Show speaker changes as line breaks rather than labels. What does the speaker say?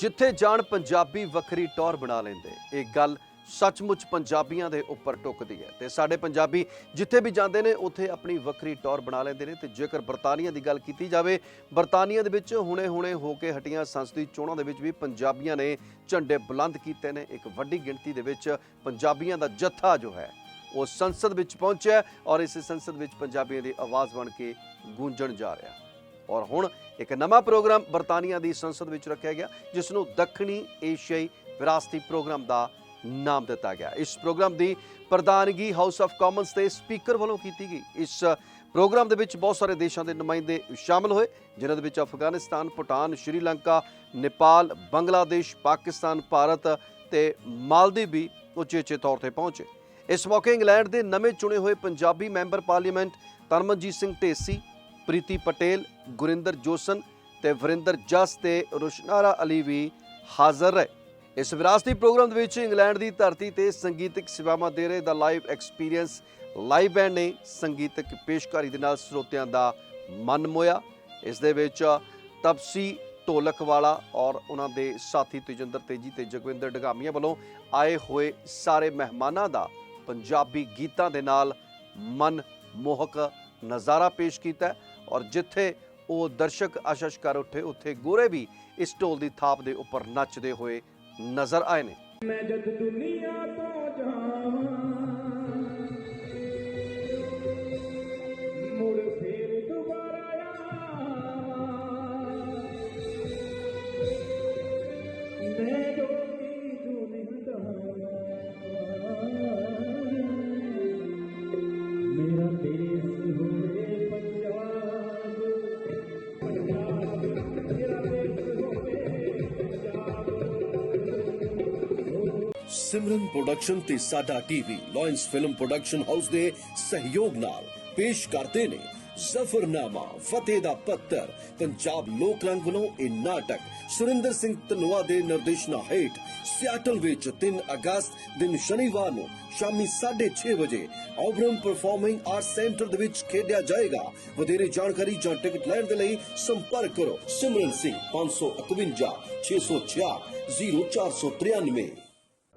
ਜਿੱਥੇ ਜਾਣ ਪੰਜਾਬੀ ਵੱਖਰੀ ਟੌਰ ਬਣਾ ਲੈਂਦੇ। ਇਹ ਗੱਲ ਸੱਚਮੁੱਚ ਪੰਜਾਬੀਆਂ ਦੇ ਉੱਪਰ ਟੁੱਕਦੀ ਹੈ ਤੇ ਸਾਡੇ ਪੰਜਾਬੀ ਜਿੱਥੇ ਵੀ ਜਾਂਦੇ ਨੇ, ਉੱਥੇ ਆਪਣੀ ਵੱਖਰੀ ਟੌਰ ਬਣਾ ਲੈਂਦੇ ਨੇ ਤੇ ਜੇਕਰ ਬਰਤਾਨੀਆ ਦੀ ਗੱਲ ਕੀਤੀ ਜਾਵੇ, ਬਰਤਾਨੀਆ ਦੇ ਵਿੱਚ ਹੁਣੇ-ਹੁਣੇ ਹੋ ਕੇ ਹਟੀਆਂ ਸੰਸਦੀ ਚੋਣਾਂ ਦੇ ਵਿੱਚ ਵੀ ਪੰਜਾਬੀਆਂ ਨੇ ਝੰਡੇ ਬੁਲੰਦ ਕੀਤੇ ਨੇ। ਇੱਕ ਵੱਡੀ ਗਿਣਤੀ ਦੇ ਵਿੱਚ ਪੰਜਾਬੀਆਂ ਦਾ ਜੱਥਾ ਜੋ ਹੈ, ਉਹ ਸੰਸਦ ਵਿੱਚ ਪਹੁੰਚਿਆ ਔਰ ਇਸ ਸੰਸਦ ਵਿੱਚ ਪੰਜਾਬੀਆਂ ਦੀ ਆਵਾਜ਼ ਬਣ ਕੇ ਗੂੰਜਣ ਜਾ ਰਿਹਾ। ਔਰ ਹੁਣ ਇੱਕ ਨਵਾਂ ਪ੍ਰੋਗਰਾਮ ਬਰਤਾਨੀਆ ਦੀ ਸੰਸਦ ਵਿੱਚ ਰੱਖਿਆ ਗਿਆ ਜਿਸ ਨੂੰ ਦੱਖਣੀ ਏਸ਼ੀਆਈ ਵਿਰਾਸਤੀ ਪ੍ਰੋਗਰਾਮ ਦਾ ਨਾਮ ਦਿੱਤਾ ਗਿਆ। ਇਸ ਪ੍ਰੋਗਰਾਮ ਦੀ ਪ੍ਰਧਾਨਗੀ ਹਾਊਸ ਆਫ ਕਾਮਨਸ ਦੇ ਸਪੀਕਰ ਵੱਲੋਂ ਕੀਤੀ ਗਈ। ਇਸ ਪ੍ਰੋਗਰਾਮ ਦੇ ਵਿੱਚ ਬਹੁਤ ਸਾਰੇ ਦੇਸ਼ਾਂ ਦੇ ਨੁਮਾਇੰਦੇ ਸ਼ਾਮਲ ਹੋਏ, ਜਿਨ੍ਹਾਂ ਦੇ ਵਿੱਚ ਅਫਗਾਨਿਸਤਾਨ, ਭੂਟਾਨ, ਸ਼੍ਰੀਲੰਕਾ, ਨੇਪਾਲ, ਬੰਗਲਾਦੇਸ਼, ਪਾਕਿਸਤਾਨ, ਭਾਰਤ ਤੇ ਮਾਲਦੀਵ ਵੀ ਉਚੇਚੇ ਤੌਰ ਤੇ ਪਹੁੰਚੇ। ਇਸ ਮੌਕੇ ਇੰਗਲੈਂਡ ਦੇ ਨਵੇਂ ਚੁਣੇ ਹੋਏ ਪੰਜਾਬੀ ਮੈਂਬਰ ਪਾਰਲੀਮੈਂਟ ਤਰਮਨਜੀਤ ਸਿੰਘ ਢੇਸੀ ਪ੍ਰੀਤੀ ਪਟੇਲ, ਗੁਰਿੰਦਰ ਜੋਸਨ ਤੇ ਵਰਿੰਦਰ ਜਸ ਤੇ ਰੁਸ਼ਨਾਰਾ ਅਲੀ ਵੀ ਹਾਜ਼ਰ ਰਹੇ। ਇਸ ਵਿਰਾਸਤੀ ਪ੍ਰੋਗਰਾਮ ਦੇ ਵਿੱਚ ਇੰਗਲੈਂਡ ਦੀ ਧਰਤੀ ਤੇ ਸੰਗੀਤਿਕ ਸੇਵਾਵਾਂ ਦੇ ਰਹੇ ਦਾ ਲਾਈਵ ਐਕਸਪੀਰੀਅੰਸ ਲਾਈਵ ਬੈਂਡ ਨੇ ਸੰਗੀਤਕ ਪੇਸ਼ਕਾਰੀ ਦੇ ਨਾਲ ਸਰੋਤਿਆਂ ਦਾ ਮਨ ਮੋਇਆ ਇਸ ਦੇ ਵਿੱਚ ਤਪਸੀ ਢੋਲਕ ਵਾਲਾ ਔਰ ਉਹਨਾਂ ਦੇ ਸਾਥੀ ਤੇਜਿੰਦਰ, ਤੇਜੀ ਤੇ ਜਗਵਿੰਦਰ ਡਗਾਮੀਆਂ ਵੱਲੋਂ ਆਏ ਹੋਏ ਸਾਰੇ ਮਹਿਮਾਨਾਂ ਦਾ ਪੰਜਾਬੀ ਗੀਤਾਂ ਦੇ ਨਾਲ ਮਨ ਮੋਹਕ ਨਜ਼ਾਰਾ ਪੇਸ਼ ਕੀਤਾ ਔਰ ਜਿੱਥੇ ਉਹ ਦਰਸ਼ਕ ਆਸ਼ਸ਼ ਕਰ ਉੱਠੇ, ਉੱਥੇ ਗੋਰੇ ਵੀ ਇਸ ਢੋਲ ਦੀ ਥਾਪ ਦੇ ਉੱਪਰ ਨੱਚਦੇ ਹੋਏ ਨਜ਼ਰ ਆਏ ਨੇ।
ਮੈਂ ਜਦ ਦੁਨੀਆ ਤੋਂ ਜਾਵਾਂ
ਸਿਮਰਨ ਪ੍ਰੋਡਕਸ਼ਨ ਤੇ ਸਾਡਾ TV lions film production house ਦੇ ਸਹਿਯੋਗ ਨਾਲ ਪੇਸ਼ ਕਰਦੇ ਨੇ ਜ਼ਫਰਨਾਮਾ, ਫਤਿਹ ਦਾ ਪੱਤਰ, ਪੰਜਾਬ ਲੋਕ ਰੰਗ ਵੱਲੋਂ ਇਹ ਨਾਟਕ ਸੁਰਿੰਦਰ ਸਿੰਘ ਧਨੋਆ ਦੇ ਨਿਰਦੇਸ਼ਨਾ ਹੇਠ ਸਿਆਟਲ ਵਿੱਚ 3 ਅਗਸਤ ਦਿਨ ਸ਼ਨੀਵਾਰ ਨੂੰ ਸ਼ਾਮੀ 6:30 ਵਜੇ ਆਬਰਮ ਪਰਫਾਰਮਿੰਗ ਆਰਟ ਸੈਂਟਰ ਦੇ ਵਿੱਚ ਖੇਡਿਆ ਜਾਏਗਾ। ਵਧੇਰੇ ਜਾਣਕਾਰੀ ਜਾਂ ਟਿਕਟ ਲੈਣ ਦੇ ਲਈ ਸੰਪਰਕ ਕਰੋ ਸਿਮਰਨ ਸਿੰਘ 551 666 0493